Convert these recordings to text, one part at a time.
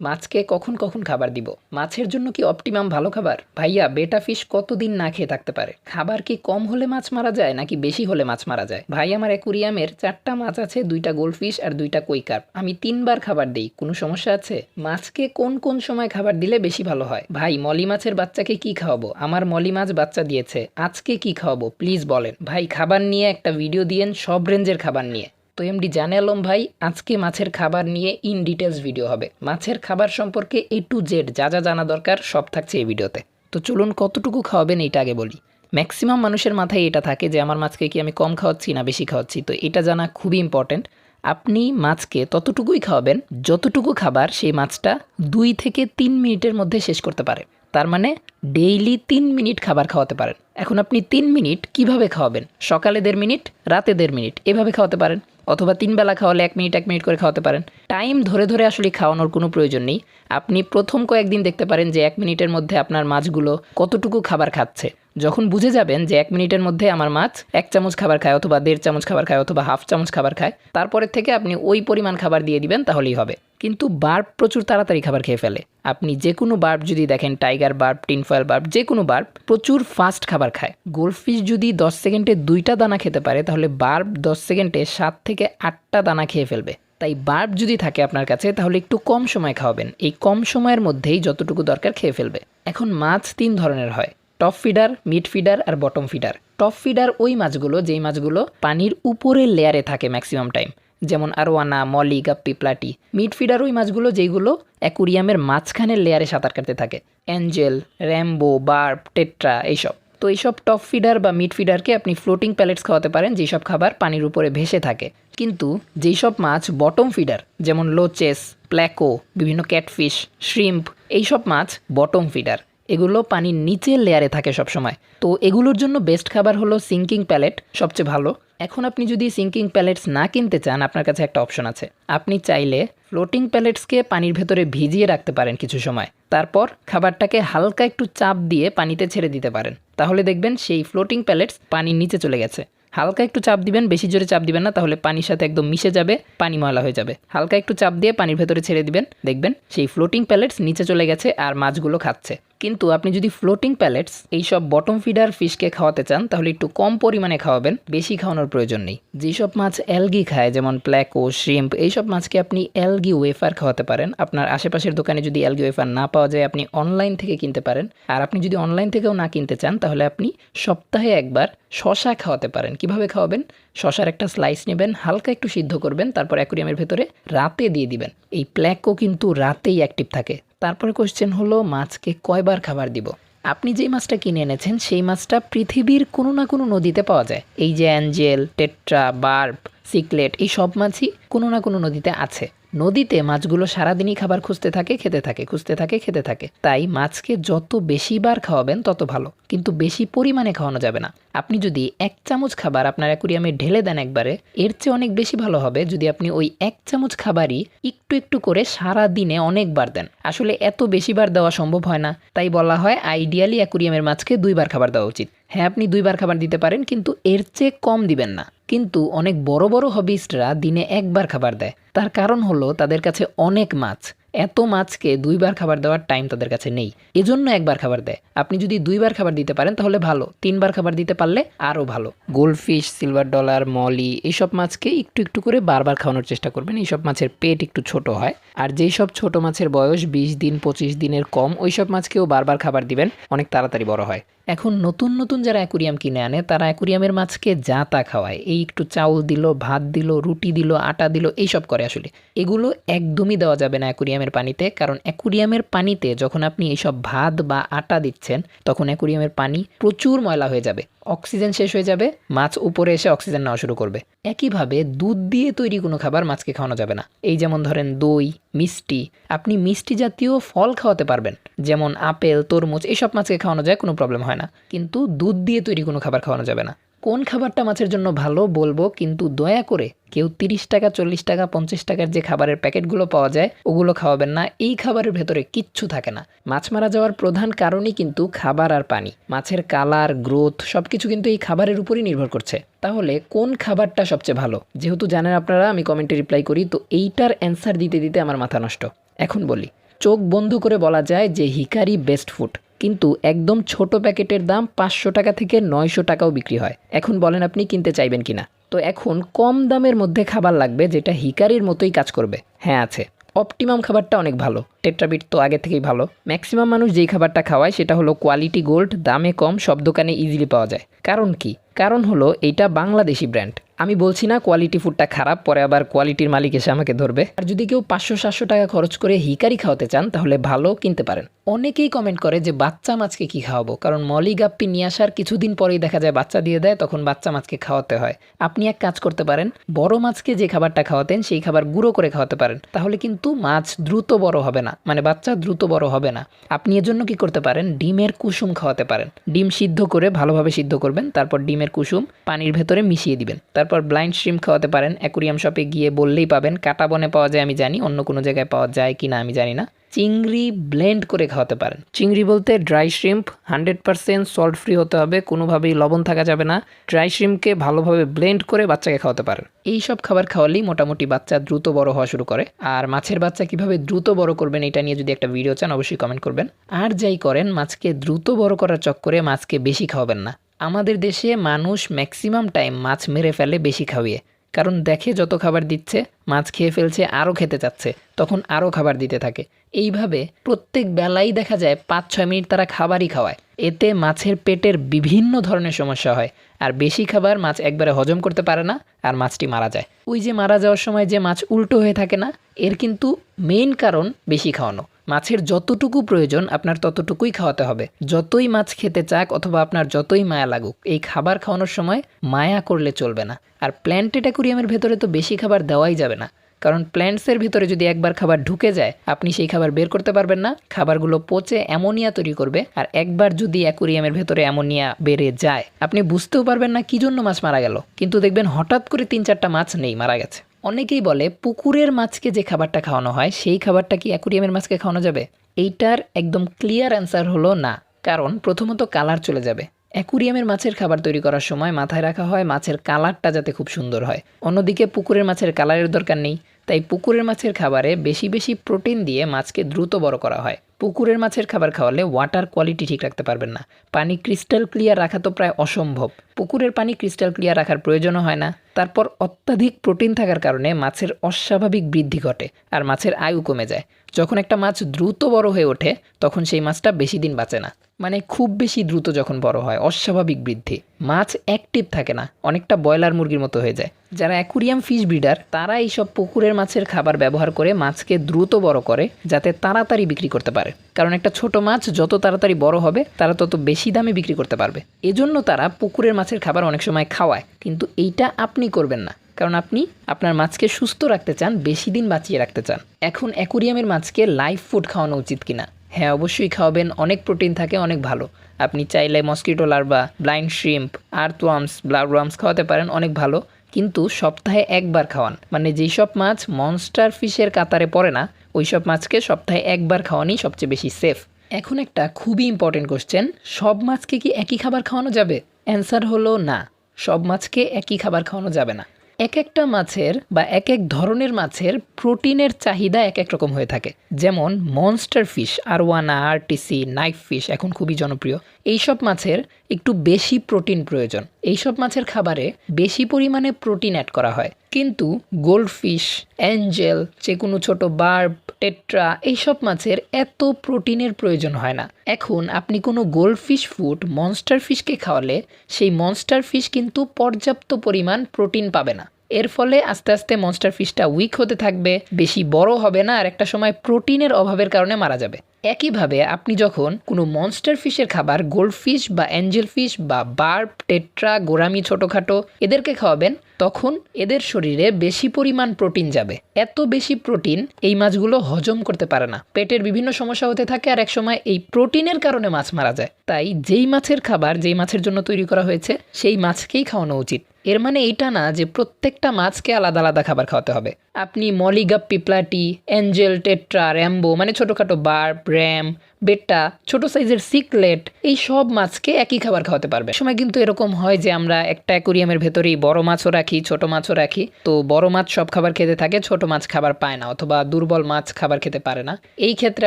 মাছকে কখন কখন খাবার দিব? মাছের জন্য কি অপটিমাম ভালো খাবার? ভাইয়া, বেটা ফিশ কতদিন না খেয়ে থাকতে পারে? খাবার কি কম হলে মাছ মারা যায় নাকি বেশি হলে মাছ মারা যায়? ভাই, আমার অ্যাকুরিয়ামের চারটা মাছ আছে, দুইটা গোল্ডফিশ আর দুইটা কই কার্প। আমি তিনবার খাবার দিই, কোনো সমস্যা আছে? মাছকে কোন কোন সময় খাবার দিলে বেশি ভালো হয়? ভাই, মলি মাছের বাচ্চাকে কি খাওয়াবো? আমার মলি মাছ বাচ্চা দিয়েছে, আজকে কি খাওয়াবো? প্লিজ বলেন। ভাই, খাবার নিয়ে একটা ভিডিও দিয়েন, সব রেঞ্জের খাবার নিয়ে। তো এমডি জানে আলম ভাই, আজকে মাছের খাবার নিয়ে ইন ডিটেলস ভিডিও হবে। মাছের খাবার সম্পর্কে এ টু জেড যা যা জানা দরকার সব থাকছে এই ভিডিওতে তো। চলুন কতটুকু খাওয়াবেন এইটা আগে বলি। ম্যাক্সিমাম মানুষের মাথায় এটা থাকে যে, আমার মাছকে কি আমি কম খাওয়াচ্ছি না বেশি খাওয়াচ্ছি? তো এটা জানা খুবই ইম্পর্ট্যান্ট আপনি মাছকে ততটুকুই খাওয়াবেন যতটুকু খাবার সেই মাছটা দুই থেকে তিন মিনিটের মধ্যে শেষ করতে পারে। তার মানে ডেইলি তিন মিনিট খাবার খাওয়াতে পারেন। এখন আপনি তিন মিনিট কীভাবে খাওয়াবেন? সকালে দেড় মিনিট, রাতে দেড় মিনিট, এভাবে খাওয়াতে পারেন। অথবা তিন বেলা খাওয়ালে এক মিনিট এক মিনিট করে খাওয়াতে পারেন। টাইম ধরে ধরে আসলে খাওয়ানোর কোনো প্রয়োজন নেই। আপনি প্রথম কয়েকদিন দেখতে পারেন যে এক মিনিটের মধ্যে আপনার মাছগুলো কতটুকু খাবার খাচ্ছে। যখন বুঝে যাবেন যে এক মিনিটের মধ্যে আমার মাছ এক চামচ খাবার খায় অথবা দেড় চামচ খাবার খায় অথবা হাফ চামচ খাবার খায়, তারপরের থেকে আপনি ওই পরিমাণ খাবার দিয়ে দিবেন, তাহলেই হবে। কিন্তু বার্ব প্রচুর তাড়াতাড়ি খাবার খেয়ে ফেলে। আপনি যে কোনো বার্ব যদি দেখেন, টাইগার বার্ব, টিনফয়েল বার্ব যে কোনো বার্ব, প্রচুর ফাস্ট খাবার খায়। গোল্ডফিশ যদি দশ সেকেন্ডে দুইটা দানা খেতে পারে, তাহলে বার্ব দশ সেকেন্ডে সাত থেকে আটটা দানা খেয়ে ফেলবে। তাই বার্ব যদি থাকে আপনার কাছে, তাহলে একটু কম সময় খাওয়াবেন। এই কম সময়ের মধ্যেই যতটুকু দরকার খেয়ে ফেলবে। এখন মাছ তিন ধরনের হয়। টপ ফিডার, মিড ফিডার আর বটম ফিডার। টপ ফিডার ওই মাছগুলো, যেই মাছগুলো পানির উপরের লেয়ারে থাকে ম্যাক্সিমাম টাইম যেমন arowana, molly, guppy, platy. Mid feeder ওই মাছগুলো যেইগুলো অ্যাকুরিয়ামের মাঝখানের লেয়ারে সাঁতার কাটতে থাকে। অ্যাঞ্জেল, র্যাম্বো, বার্ব, টেট্রা এইসব। তো এইসব টপ ফিডার বা মিড ফিডারকে আপনি ফ্লোটিং প্যালেটস খাওয়াতে পারেন যেসব খাবার পানির উপরে ভেসে থাকে। কিন্তু যেই সব মাছ বটম ফিডার, যেমন লোচেস, প্ল্যাকো, বিভিন্ন ক্যাটফিশ, শ্রিম্প, এইসব মাছ বটম ফিডার। এগুলো পানির নিচের লেয়ারে থাকে সবসময়। তো এগুলোর জন্য বেস্ট খাবার হলো সিঙ্কিং প্যালেট, সবচেয়ে ভালো। এখন আপনি যদি সিঙ্কিং প্যালেটস না কিনতে চান, আপনার কাছে একটা অপশন আছে। আপনি চাইলে ফ্লোটিং প্যালেটসকে পানির ভেতরে ভিজিয়ে রাখতে পারেন কিছু সময়। তারপর খাবারটাকে হালকা একটু চাপ দিয়ে পানিতে ছেড়ে দিতে পারেন। তাহলে দেখবেন সেই ফ্লোটিং প্যালেটস পানির নিচে চলে গেছে। হালকা একটু চাপ দিবেন, বেশি জোরে চাপ দিবেন না, তাহলে পানির সাথে একদম মিশে যাবে, পানি ময়লা হয়ে যাবে। হালকা একটু চাপ দিয়ে পানির ভেতরে ছেড়ে দিবেন। দেখবেন সেই ফ্লোটিং প্যালেটস নিচে চলে গেছে আর মাছগুলো খাচ্ছে। কিন্তু আপনি যদি ফ্লোটিং প্যালেটস এইসব বটম ফিডার ফিশকে খাওয়াতে চান, তাহলে একটু কম পরিমাণে খাওয়াবেন, বেশি খাওয়ানোর প্রয়োজন নেই। যেসব মাছ অ্যালগি খায়, যেমন প্ল্যাকো শ্রিম্প এইসব মাছকে আপনি অ্যালগি ওয়েফার খাওয়াতে পারেন। আপনার আশেপাশের দোকানে যদি অ্যালগি ওয়েফার না পাওয়া যায়, আপনি অনলাইন থেকে কিনতে পারেন। আর আপনি যদি অনলাইন থেকেও না কিনতে চান, তাহলে আপনি সপ্তাহে একবার শশা খাওয়াতে পারেন। কীভাবে খাওয়াবেন? শশার একটা স্লাইস নেবেন, হালকা একটু সিদ্ধ করবেন, তারপর অ্যাকুরিয়ামের ভেতরে রাতে দিয়ে দিবেন। এই প্ল্যাকও কিন্তু রাতেই অ্যাক্টিভ থাকে। তারপরে কোশ্চেন হলো, মাছকে কয়বার খাবার দিব? আপনি যেই মাছটা কিনে এনেছেন, সেই মাছটা পৃথিবীর কোনো না কোনো নদীতে পাওয়া যায়। এই যে অ্যাঞ্জেল, টেট্রা, বার্ব, সিকলেট, এই সব মাছই কোনো না কোনো নদীতে আছে। নদীতে মাছগুলো সারাদিনই খাবার খুঁজতে থাকে, খেতে থাকে, খুঁজতে থাকে, খেতে থাকে। তাই মাছকে যত বেশি বার খাওয়াবেন, তত ভালো। কিন্তু বেশি পরিমাণে খাওয়ানো যাবে না। আপনি যদি এক চামচ খাবার আপনার অ্যাকুরিয়ামে ঢেলে দেন একবারে, এর চেয়ে অনেক বেশি ভালো হবে যদি আপনি ওই এক চামচ খাবারই একটু একটু করে সারা দিনে অনেকবার দেন। আসলে এত বেশিবার দেওয়া সম্ভব হয় না। তাই বলা হয় আইডিয়ালি অ্যাকুরিয়ামের মাছকে দুইবার খাবার দেওয়া উচিত। হ্যাঁ আপনি দুইবার খাবার দিতে পারেন, কিন্তু এর চেয়ে কম দিবেন না। কিন্তু অনেক বড় বড় হবিস্টরা দিনে একবার খাবার দেয়। তার কারণ হলো তাদের কাছে অনেক মাছ। এত মাছকে দুইবার খাবার দেওয়ার টাইম তাদের কাছে নেই। এজন্য একবার খাবার দেয়। আপনি যদি দুইবার খাবার দিতে পারেন, তাহলে ভালো। তিনবার খাবার দিতে পারলে আরও ভালো। গোল্ডফিশ সিলভার ডলার মলি এইসব মাছকে একটু একটু করে বারবার খাওয়ানোর চেষ্টা করবেন। এইসব মাছের পেট একটু ছোট হয়। আর যেই সব ছোট মাছের বয়স, বিশ দিন, পঁচিশ দিনের কম ওই সব মাছকেও বারবার খাবার দিবেন। অনেক তাড়াতাড়ি বড় হয়। এখন নতুন নতুন যারা অ্যাকুরিয়াম কিনে আনে, তারা অ্যাকুরিয়ামের মাছকে যা তা খাওয়ায়। এই একটু চাউল দিল, ভাত দিল, রুটি দিল, আটা দিল, এইসব করে আসলে। এগুলো একদমই দেওয়া যাবে না অ্যাকুরিয়ামের পানিতে, কারণ অ্যাকুরিয়ামের পানিতে যখন আপনি এইসব ভাত বা আটা দিচ্ছেন, তখন অ্যাকুরিয়ামের পানি প্রচুর ময়লা হয়ে যাবে। অক্সিজেন শেষ হয়ে যাবে, মাছ উপরে এসে অক্সিজেন নেওয়া শুরু করবে। একইভাবে দুধ দিয়ে তৈরি কোনো খাবার মাছকে খাওয়ানো যাবে না। এই যেমন ধরেন দই, মিষ্টি, আপনি মিষ্টি জাতীয় ফল খাওয়াতে পারবেন। যেমন আপেল, তরমুজ এইসব মাছকে খাওয়ানো যায়, কোনো প্রবলেম হয় না। কিন্তু দুধ দিয়ে তৈরি কোনো খাবার খাওয়ানো যাবে না। কোন খাবারটা মাছের জন্য ভালো বলব, কিন্তু দয়া করে কেউ তিরিশ টাকা, চল্লিশ টাকা, পঞ্চাশ টাকার যে খাবারের প্যাকেটগুলো পাওয়া যায়, ওগুলো খাওয়াবেন না। এই খাবারের ভেতরে কিচ্ছু থাকে না। মাছ মারা যাওয়ার প্রধান কারণই কিন্তু খাবার আর পানি। মাছের কালার, গ্রোথ সব কিছু কিন্তু এই খাবারের উপরই নির্ভর করছে। তাহলে কোন খাবারটা সবচেয়ে ভালো? যেহেতু জানেন আপনারা, আমি কমেন্টে রিপ্লাই করি, তো এইটার অ্যান্সার দিতে দিতে আমার মাথা নষ্ট। এখন বলি, চোখ বন্ধ করে বলা যায় যে হিকারি বেস্ট ফুড। কিন্তু একদম ছোট প্যাকেটের দাম পাঁচশো টাকা থেকে নয়শো টাকাও বিক্রি হয়। এখন বলেন আপনি কিনতে চাইবেন কিনা। তো এখন কম দামের মধ্যে খাবার লাগবে যেটা হিকারির মতোই কাজ করবে। হ্যাঁ আছে। অপটিমাম খাবারটা অনেক ভালো। টেট্রাবিট তো আগে থেকেই ভালো। ম্যাক্সিমাম মানুষ যেই খাবারটা খাওয়ায় সেটা হলো কোয়ালিটি গোল্ড, দামে কম, সব দোকানে ইজিলি পাওয়া যায়। কারণ কি? কারণ হলো এইটা বাংলাদেশি ব্র্যান্ড আমি বলছি না কোয়ালিটি ফুডটা খারাপ, পরে আবার কোয়ালিটির মালিক এসে আমাকে ধরবে। আর যদি কেউ পাঁচশো সাতশো টাকা খরচ করে হিকারি খাওয়াতে চান, তাহলে ভালো কিনতে পারেন। অনেকেই কমেন্ট করে যে বাচ্চা মাছকে কি খাওয়াবো? কারণ মলি গাপ্পি নিয়ে আসার কিছুদিন পরেই দেখা যায় বাচ্চা দিয়ে দেয়, তখন বাচ্চা মাছকে খাওয়াতে হয়। আপনি এক কাজ করতে পারেন, বড় মাছকে যে খাবারটা খাওয়াতেন, সেই খাবার গুঁড়ো করে খাওয়াতে পারেন। তাহলে কিন্তু মাছ দ্রুত বড় হবে না। মানে বাচ্চা দ্রুত বড় হবে না। আপনি এজন্য কি করতে পারেন, ডিমের কুসুম খাওয়াতে পারেন। ডিম সিদ্ধ করে ভালোভাবে সিদ্ধ করবেন, তারপর ডিমের কুসুম পানির ভেতরে মিশিয়ে দিবেন। তারপর ব্লাইন্ড স্ট্রিম খাওয়াতে পারেন। অ্যাকুরিয়াম শপে গিয়ে বললেই পাবেন, কাটা বনে পাওয়া যায় আমি জানি, অন্য কোনো জায়গায় পাওয়া যায় কি না আমি জানি না। চিংড়ি ব্লেন্ড করে খাওয়াতে পারেন। চিংড়ি বলতে dry shrimp hundred percent salt free হতে হবে, কোনোভাবেই লবণ থাকা যাবে না। ড্রাই শ্রিম্পকে ভালোভাবে ব্লেন্ড করে বাচ্চাকে খাওয়াতে পারেন। এই সব খাবার খাওয়ালেই মোটামুটি বাচ্চা দ্রুত বড় হওয়া শুরু করে। আর মাছের বাচ্চা কীভাবে দ্রুত বড় করবেন এটা নিয়ে যদি একটা ভিডিও চান, অবশ্যই কমেন্ট করবেন। আর যাই করেন, মাছকে দ্রুত বড় করার চক্করে মাছকে বেশি খাওয়াবেন না। আমাদের দেশে মানুষ ম্যাক্সিমাম টাইম মাছ মেরে ফেলে বেশি খাওয়িয়ে। কারণ দেখে যত খাবার দিচ্ছে, মাছ খেয়ে ফেলছে, আরও খেতে চাচ্ছে, তখন আরও খাবার দিতে থাকে। এইভাবে প্রত্যেক বেলাই দেখা যায় পাঁচ ছয় মিনিট তারা খাবারই খাওয়ায়। এতে মাছের পেটের বিভিন্ন ধরনের সমস্যা হয়। আর বেশি খাবার মাছ একবারে হজম করতে পারে না আর মাছটি মারা যায়। ওই যে মারা যাওয়ার সময় যে মাছ উল্টো হয়ে থাকে না, এর কিন্তু মেইন কারণ বেশি খাওয়ানো। মাছের যতটুকু প্রয়োজন আপনার ততটুকুই খাওয়াতে হবে। যতই মাছ খেতে চাক অথবা আপনার যতই মায়া লাগুক, এই খাবার খাওয়ানোর সময় মায়া করলে চলবে না। আর প্ল্যান্টেড অ্যাকুরিয়ামের ভেতরে তো বেশি খাবার দেওয়াই যাবে না। কারণ প্ল্যান্টসের ভিতরে যদি একবার খাবার ঢুকে যায়, আপনি সেই খাবার বের করতে পারবেন না। খাবারগুলো পচে অ্যামোনিয়া তৈরি করবে আর একবার যদি অ্যাকুরিয়ামের ভেতরে অ্যামোনিয়া বেড়ে যায়, আপনি বুঝতেও পারবেন না কি জন্য মাছ মারা গেল। কিন্তু দেখবেন হঠাৎ করে তিন চারটা মাছ নেই মারা গেছে। অনেকেই বলে পুকুরের মাছকে যে খাবারটা খাওয়ানো হয়, সেই খাবারটা কি অ্যাকুরিয়ামের মাছকে খাওয়ানো যাবে? এইটার একদম ক্লিয়ার অ্যান্সার হলো না, কারণ প্রথমত কালার চলে যাবে। অ্যাকুরিয়ামের মাছের খাবার তৈরি করার সময় মাথায় রাখা হয় মাছের কালারটা যাতে খুব সুন্দর হয়। অন্যদিকে পুকুরের মাছের কালারের দরকার নেই, তাই পুকুরের মাছের খাবারে বেশি বেশি প্রোটিন দিয়ে মাছকে দ্রুত বড় করা হয়। পুকুরের মাছের খাবার খাওয়ালে ওয়াটার কোয়ালিটি ঠিক রাখতে পারবেন না। পানি ক্রিস্টাল ক্লিয়ার রাখা তো প্রায় অসম্ভব। পুকুরের পানি ক্রিস্টাল ক্লিয়ার রাখার প্রয়োজনও হয় না। তারপর অত্যাধিক প্রোটিন থাকার কারণে মাছের অস্বাভাবিক বৃদ্ধি ঘটে আর মাছের আয়ু কমে যায়। যখন একটা মাছ দ্রুত বড় হয়ে ওঠে, তখন সেই মাছটা বেশি দিন বাঁচে না। মানে খুব বেশি দ্রুত যখন বড় হয়, অস্বাভাবিক বৃদ্ধি। মাছ অ্যাক্টিভ থাকে না, অনেকটা ব্রয়লার মুরগির মতো হয়ে যায়। যারা অ্যাকুরিয়াম ফিশ ব্রিডার, তারা এইসব পুকুরের মাছের খাবার ব্যবহার করে মাছকে দ্রুত বড় করে, যাতে তাড়াতাড়ি বিক্রি করতে পারে। কারণ একটা ছোট মাছ যত তাড়াতাড়ি বড় হবে, তারা তত বেশি দামে বিক্রি করতে পারবে। এজন্য তারা পুকুরের মাছের খাবার অনেক সময় খাওয়ায়। কিন্তু এইটা আপনি করবেন না। কারণ আপনি আপনার মাছকে সুস্থ রাখতে চান, বেশি দিন বাঁচিয়ে রাখতে চান। এখন অ্যাকুরিয়ামের মাছকে লাইভ ফুড খাওয়ানো উচিত কিনা? হ্যাঁ অবশ্যই খাওয়াবেন। অনেক প্রোটিন থাকে, অনেক ভালো। আপনি চাইলে mosquito larva, blind shrimp, earthworms bloodworms খাওয়াতে পারেন, অনেক ভালো। কিন্তু সপ্তাহে একবার খাওয়ান। মানে যেই সব মাছ মনস্টার ফিশের কাতারে পড়ে না ওই সব মাছকে সপ্তাহে একবার খাওয়ানি সবচেয়ে বেশি সেফ এখন একটা খুবই ইম্পর্টেন্ট কোশ্চেন সব মাছকে কি একই খাবার খাওয়ানো যাবে? অ্যান্সার হলো না, সব মাছকে একই খাবার খাওয়ানো যাবে না। এক একটা মাছের বা এক এক ধরনের মাছের প্রোটিনের চাহিদা এক এক রকম হয়ে থাকে। যেমন মনস্টার ফিশ আরওয়ানা আরটিসি নাইফ ফিশ এখন খুবই জনপ্রিয়। এইসব মাছের একটু বেশি প্রোটিন প্রয়োজন। এইসব মাছের খাবারে বেশি পরিমাণে প্রোটিন অ্যাড করা হয়। কিন্তু গোল্ডফিশ অ্যাঞ্জেল যে কোনো ছোটো বার্ব টেট্রা এইসব মাছের এত প্রোটিনের প্রয়োজন হয় না। এখন আপনি কোনো গোল্ড ফিশ ফুড, মনস্টার ফিশকে খাওয়ালে সেই মনস্টার ফিশ কিন্তু পর্যাপ্ত পরিমাণ প্রোটিন পাবে না। এর ফলে আস্তে আস্তে মনস্টার ফিশটা উইক হতে থাকবে, বেশি বড় হবে না, আর একটা সময় প্রোটিনের অভাবের কারণে মারা যাবে। একইভাবে আপনি যখন কোনো মনস্টার ফিশের খাবার গোল্ড ফিশ বা অ্যাঞ্জেল ফিশ বা বার্ব টেট্রা গোরামি ছোটোখাটো এদেরকে খাওয়াবেন, তখন এদের শরীরে বেশি পরিমাণ প্রোটিন যাবে। এত বেশি প্রোটিন এই মাছগুলো হজম করতে পারে না। পেটের বিভিন্ন সমস্যা হতে থাকে আর একসময় এই প্রোটিনের কারণে মাছ মারা যায়। তাই যেই মাছের খাবার, যেই মাছের জন্য তৈরি করা হয়েছে, সেই মাছকেই খাওয়ানো উচিত। এর মানে এইটা না যে প্রত্যেকটা মাছকে আলাদা আলাদা খাবার খাওয়াতে হবে। আপনি মলিগাপ পিপলাটি অ্যাঞ্জেল টেট্রা, র্যাম্বো মানে ছোটোখাটো বার্ব, র্যাম বেটটা ছোট সাইজের সিকলেট, এই সব মাছকে একই খাবার খাওয়াতে পারবে। সময় কিন্তু এরকম হয় যে আমরা একটা অ্যাকুরিয়ামের ভেতরেই বড় মাছও রাখি, ছোট মাছও রাখি। তো বড় মাছ সব খাবার খেতে থাকে, ছোট মাছ খাবার পায় না অথবা দুর্বল মাছ খাবার খেতে পারে না। এই ক্ষেত্রে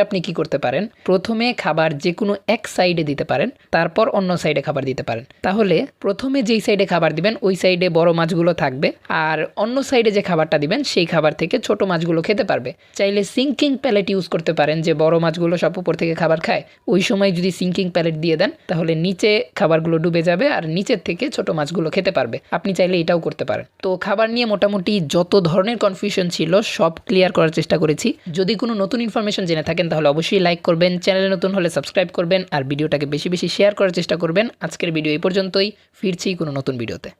আপনি কি করতে পারেন? প্রথমে খাবার যে কোনো এক সাইডে দিতে পারেন, তারপর অন্য সাইডে খাবার দিতে পারেন। তাহলে প্রথমে যেই সাইডে খাবার দিবেন, ওই সাইডে বড় মাছগুলো থাকবে আর অন্য সাইডে যে খাবারটা দিবেন, সেই খাবার থেকে ছোট মাছগুলো খেতে পারবে। চাইলে সিঙ্কিং প্যালেট ইউজ করতে পারেন যে বড় মাছগুলো সব উপর থেকে খাবার খায়, ওই সময় যদি সিঙ্কিং প্যালেট দিয়ে দেন, তাহলে নিচে খাবারগুলো ডুবে যাবে আর নিচের থেকে ছোট মাছগুলো খেতে পারবে। আপনি চাইলে এটাও করতে পারেন। তো খাবার নিয়ে মোটামুটি যত ধরনের কনফিউশন ছিল, সব ক্লিয়ার করার চেষ্টা করেছি। যদি কোনো নতুন ইনফরমেশন জেনে থাকেন, তাহলে অবশ্যই লাইক করবেন চ্যানেলে নতুন হলে সাবস্ক্রাইব করবেন, আর ভিডিওটাকে বেশি বেশি শেয়ার করার চেষ্টা করবেন। আজকের ভিডিও এই পর্যন্তই। ফিরছি কোনো নতুন ভিডিওতে